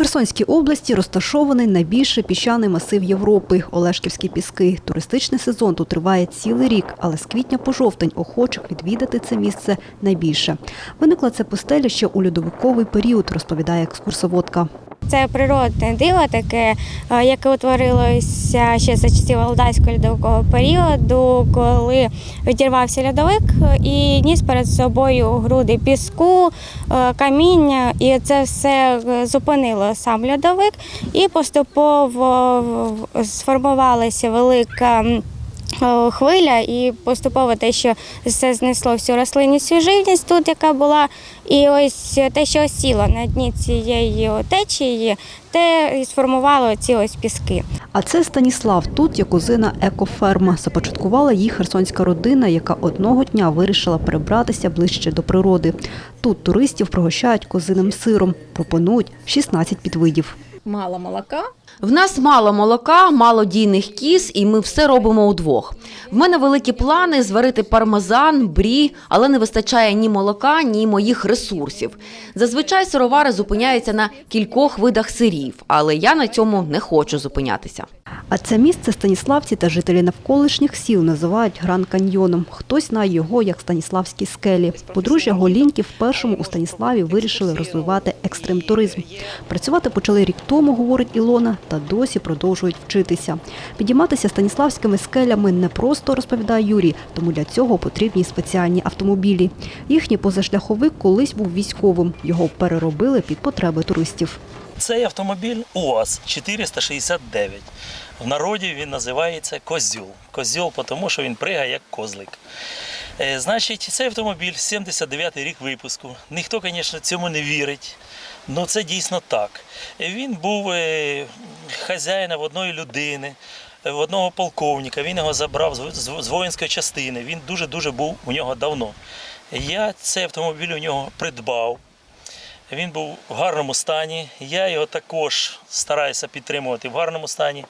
Херсонській області розташований найбільший піщаний масив Європи – Олешківські піски. Туристичний сезон тут триває цілий рік, але з квітня по жовтень охочих відвідати це місце найбільше. Виникла це пустеля ще у льодовиковий період, розповідає екскурсоводка. Це природне диво, таке, е, яке утворилося ще за часів Алдайського льодовикового періоду, коли відірвався льодовик і ніс перед собою груди піску, е, каміння, і це все е, зупинило сам льодовик, і поступово сформувалася велика. Е, Хвиля і поступово те, що все знесло всю рослинність і живність тут, яка була, і ось те, що осіло на дні цієї течії, те і сформувало ці ось піски. А це Станіслав. Тут є кузина екоферма. Започаткувала її херсонська родина, яка одного дня вирішила перебратися ближче до природи. Тут туристів пригощають козиним сиром. Пропонують 16 підвидів. Мало молока. В нас мало молока, мало дійних кіз, і ми все робимо удвох. В мене великі плани зварити пармезан, брі, але не вистачає ні молока, ні моїх ресурсів. Зазвичай сировари зупиняються на кількох видах сирів, але я на цьому не хочу зупинятися. А це місце станіславці та жителі навколишніх сіл називають Гран Каньйоном. Хтось знає його як Станіславські скелі. Подружжя Голіньків першому у Станіславі вирішили розвивати екстрим-туризм. Працювати почали рік тому, говорить Ілона, та досі продовжують вчитися. Підійматися станіславськими скелями не просто, розповідає Юрій, тому для цього потрібні спеціальні автомобілі. Їхній позашляховик колись був військовим. Його переробили під потреби туристів. Цей автомобіль УАЗ 469. В народі він називається Козьол. Козьол, тому що він пригає як козлик. Е, Значить, цей автомобіль 79-й рік випуску. Ніхто, звісно, цьому не вірить. Ну це дійсно так. Е, Він був е, хазяїном одної людини, е, в одного полковника. Він його забрав з воїнської частини. Він дуже-дуже був у нього давно. Я цей автомобіль у нього придбав. Він був в гарному стані. Я його також стараюся підтримувати в гарному стані.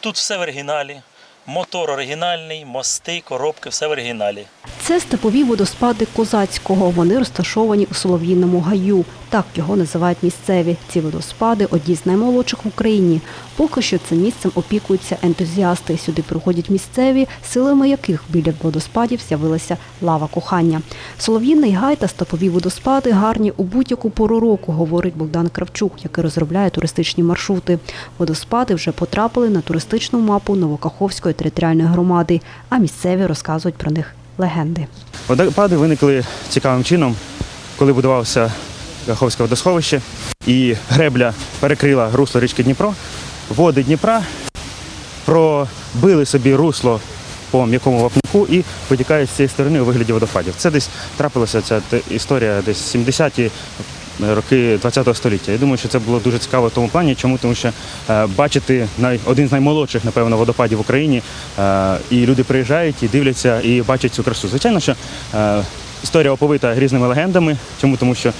Тут все в оригіналі. Мотор оригінальний, мости, коробки, все в оригіналі. Це степові водоспади Козацького. Вони розташовані у Солов'їному гаю. Так його називають місцеві. Ці водоспади одні з наймолодших в Україні. Поки що цим місцем опікуються ентузіасти. Сюди приходять місцеві, силами яких біля водоспадів з'явилася лава кохання. Солов'їний гай та степові водоспади гарні у будь-яку пору року, говорить Богдан Кравчук, який розробляє туристичні маршрути. Водоспади вже потрапили на туристичну мапу Новокаховської територіальної громади, а місцеві розказують про них легенди. Водопади виникли цікавим чином, коли будувався Каховське водосховище, і гребля перекрила русло річки Дніпро. Води Дніпра пробили собі русло по м'якому вапняку і витікають з цієї сторони у вигляді водопадів. Це десь трапилася ця історія десь 70-ті роки ХХ століття. Я думаю, що це було дуже цікаво в тому плані. Чому? Тому що е, бачити най, один з наймолодших, напевно, водопадів в Україні, е, і люди приїжджають і дивляться і бачать цю красу. Звичайно, що е, історія оповита різними легендами. Чому? Тому що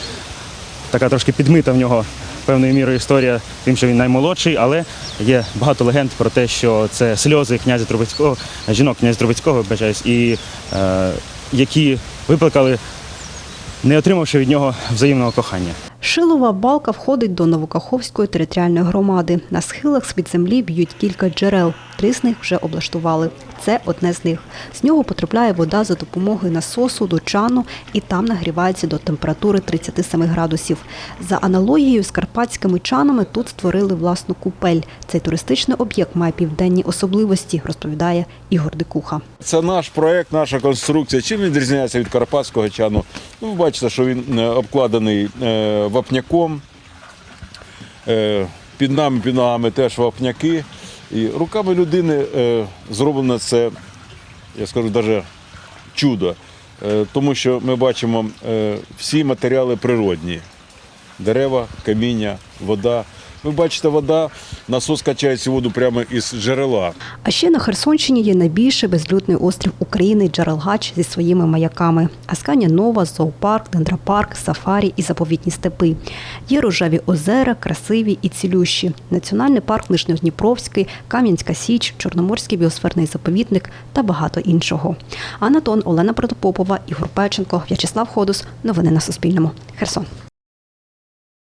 така трошки підмита в нього певною мірою історія, тим, що він наймолодший, але є багато легенд про те, що це сльози князя Трубецького, жінок князя Трубецького, вибачаюсь, і е, які викликали, не отримавши від нього взаємного кохання. Шилова балка входить до Новокаховської територіальної громади. На схилах з-під землі б'ють кілька джерел. Три з них вже облаштували. Це одне з них. З нього потрапляє вода за допомогою насосу до чану і там нагрівається до температури 37 градусів. За аналогією з карпатськими чанами тут створили власну купель. Цей туристичний об'єкт має південні особливості, розповідає Ігор Дикуха. Це наш проект, наша конструкція. Чим він відрізняється від карпатського чану? Ну, бачите, що він е, обкладений е, вапняком. Е, Під нами, під ногами теж вапняки. І руками людини е, зроблено це, я скажу, навіть чудо. Е, Тому що ми бачимо всі матеріали природні. Дерева, каміння, вода. Ви бачите, вода, насос качає цю воду прямо із джерела. А ще на Херсонщині є найбільший безлюдний острів України Джарелгач зі своїми маяками. Асканія Нова, зоопарк, дендропарк, сафарі і заповітні степи. Є рожеві озера, красиві і цілющі. Національний парк Нижньодніпровський, Кам'янська Січ, Чорноморський біосферний заповідник та багато іншого. Анатон, Олена Протопопова, Ігор Печенко, В'ячеслав Ходус. Новини на Суспільному. Херсон.